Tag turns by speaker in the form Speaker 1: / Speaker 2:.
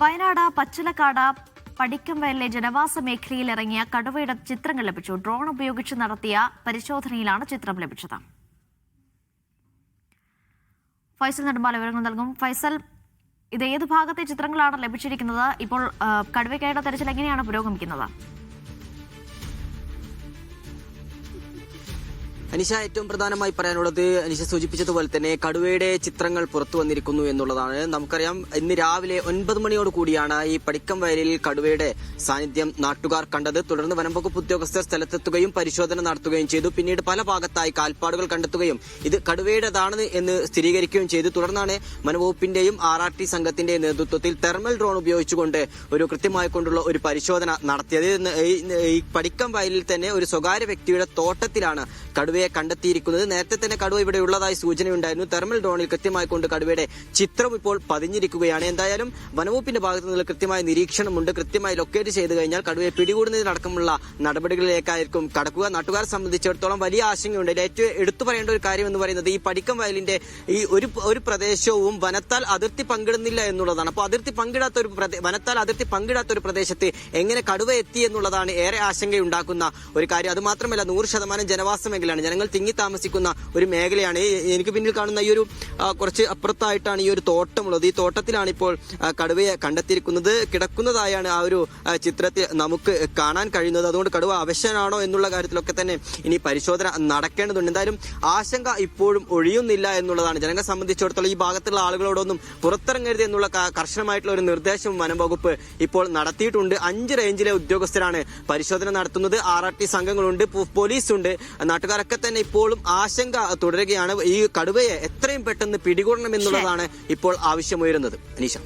Speaker 1: വയനാട് പച്ചിലക്കാട് പടിക്കംവയലിലെ ജനവാസ മേഖലയിൽ ഇറങ്ങിയ കടുവയുടെ ചിത്രങ്ങൾ ലഭിച്ചു. ഡ്രോൺ ഉപയോഗിച്ച് നടത്തിയ പരിശോധനയിലാണ് ചിത്രം ലഭിച്ചത്. ഫൈസൽ നെടുമ്പാല വിവരങ്ങൾ നൽകും. ഫൈസൽ ഇത് ഏത് ഭാഗത്തെ ചിത്രങ്ങളാണ് ലഭിച്ചിരിക്കുന്നത്? ഇപ്പോൾ കടുവയ്ക്കായിട്ട് കടുവയ്ക്കായുടെ തെരച്ചിൽ എങ്ങനെയാണ് പുരോഗമിക്കുന്നത്?
Speaker 2: അനിഷ ഏറ്റവും പ്രധാനമായി പറയാനുള്ളത് അനിഷ സൂചിപ്പിച്ചതുപോലെ തന്നെ കടുവയുടെ ചിത്രങ്ങൾ പുറത്തു വന്നിരിക്കുന്നു എന്നുള്ളതാണ്. നമുക്കറിയാം ഇന്ന് രാവിലെ ഒൻപത് മണിയോട് കൂടിയാണ് ഈ പടിക്കം വയലിൽ കടുവയുടെ സാന്നിധ്യം നാട്ടുകാർ കണ്ടത്. തുടർന്ന് വനംവകുപ്പ് ഉദ്യോഗസ്ഥർ സ്ഥലത്തെത്തുകയും പരിശോധന നടത്തുകയും ചെയ്തു. പിന്നീട് പല ഭാഗത്തായി കാൽപ്പാടുകൾ കണ്ടെത്തുകയും ഇത് കടുവയുടേതാണ് എന്ന് സ്ഥിരീകരിക്കുകയും ചെയ്തു. തുടർന്നാണ് വനവകുപ്പിന്റെയും ആർ ആർ ടി സംഘത്തിന്റെയും നേതൃത്വത്തിൽ തെർമൽ ഡ്രോൺ ഉപയോഗിച്ചുകൊണ്ട് ഒരു കൃത്യമായി കൊണ്ടുള്ള ഒരു പരിശോധന നടത്തിയത്. ഈ പടിക്കം വയലിൽ തന്നെ ഒരു സ്വകാര്യ വ്യക്തിയുടെ തോട്ടത്തിലാണ് കടുവയെ കണ്ടെത്തിയിരിക്കുന്നത്. നേരത്തെ തന്നെ കടുവ ഇവിടെ ഉള്ളതായി സൂചനയുണ്ടായിരുന്നു. തെർമൽ ഡ്രോണിൽ കൃത്യമായി കൊണ്ട് കടുവയുടെ ചിത്രം ഇപ്പോൾ പതിഞ്ഞിരിക്കുകയാണ്. എന്തായാലും വനവകുപ്പിന്റെ ഭാഗത്തു നിന്ന് കൃത്യമായ നിരീക്ഷണമുണ്ട്. കൃത്യമായി ലൊക്കേറ്റ് ചെയ്തു കഴിഞ്ഞാൽ കടുവയെ പിടികൂടുന്നതിനടക്കമുള്ള നടപടികളിലേക്കായിരിക്കും കടക്കുക. നാട്ടുകാരെ സംബന്ധിച്ചിടത്തോളം വലിയ ആശങ്കയുണ്ട്. ഏറ്റവും എടുത്തു പറയേണ്ട ഒരു കാര്യം എന്ന് പറയുന്നത് ഈ പടിക്കം വയലിന്റെ ഈ ഒരു ഒരു പ്രദേശവും വനത്താൽ അതിർത്തി പങ്കിടുന്നില്ല എന്നുള്ളതാണ്. അപ്പോൾ അതിർത്തി പങ്കിടാത്ത ഒരു വനത്താൽ അതിർത്തി പങ്കിടാത്ത ഒരു പ്രദേശത്ത് എങ്ങനെ കടുവ എത്തി എന്നുള്ളതാണ് ഏറെ ആശങ്കയുണ്ടാക്കുന്ന ഒരു കാര്യം. അത് മാത്രമല്ല നൂറ് ശതമാനം ജനവാസ മേഖലയാണ് ജനങ്ങൾ തിങ്ങി താമസിക്കുന്ന ഒരു മേഖലയാണ്. എനിക്ക് പിന്നിൽ കാണുന്ന ഈ ഒരു കുറച്ച് അപ്പുറത്തായിട്ടാണ് ഈ ഒരു തോട്ടമുള്ളത്. ഈ തോട്ടത്തിലാണ് ഇപ്പോൾ കടുവയെ കണ്ടെത്തിയിരിക്കുന്നത്. കിടക്കുന്നതായാണ് ആ ഒരു ചിത്രത്തിൽ നമുക്ക് കാണാൻ കഴിയുന്നത്. അതുകൊണ്ട് കടുവ അവശനാണോ എന്നുള്ള കാര്യത്തിലൊക്കെ തന്നെ ഇനി പരിശോധന നടക്കേണ്ടതുണ്ട്. എന്തായാലും ആശങ്ക ഇപ്പോഴും ഒഴിയുന്നില്ല എന്നുള്ളതാണ്. ജനങ്ങളെ സംബന്ധിച്ചിടത്തോളം ഈ ഭാഗത്തുള്ള ആളുകളോടൊന്നും പുറത്തിറങ്ങരുത് എന്നുള്ള കർശനമായിട്ടുള്ള ഒരു നിർദ്ദേശം വനം വകുപ്പ് ഇപ്പോൾ നടത്തിയിട്ടുണ്ട്. അഞ്ച് റേഞ്ചിലെ ഉദ്യോഗസ്ഥരാണ് പരിശോധന നടത്തുന്നത്. ആർ ആർ ടി സംഘങ്ങളുണ്ട് പോലീസുണ്ട് പോലീസുണ്ട് നാട്ടുകാരൊക്കെ തന്നെ ഇപ്പോഴും ആശങ്ക തുടരുകയാണ്. ഈ കടുവയെ എത്രയും പെട്ടെന്ന് പിടികൂടണം എന്നുള്ളതാണ് ഇപ്പോൾ ആവശ്യമുയരുന്നത്. അനീഷ.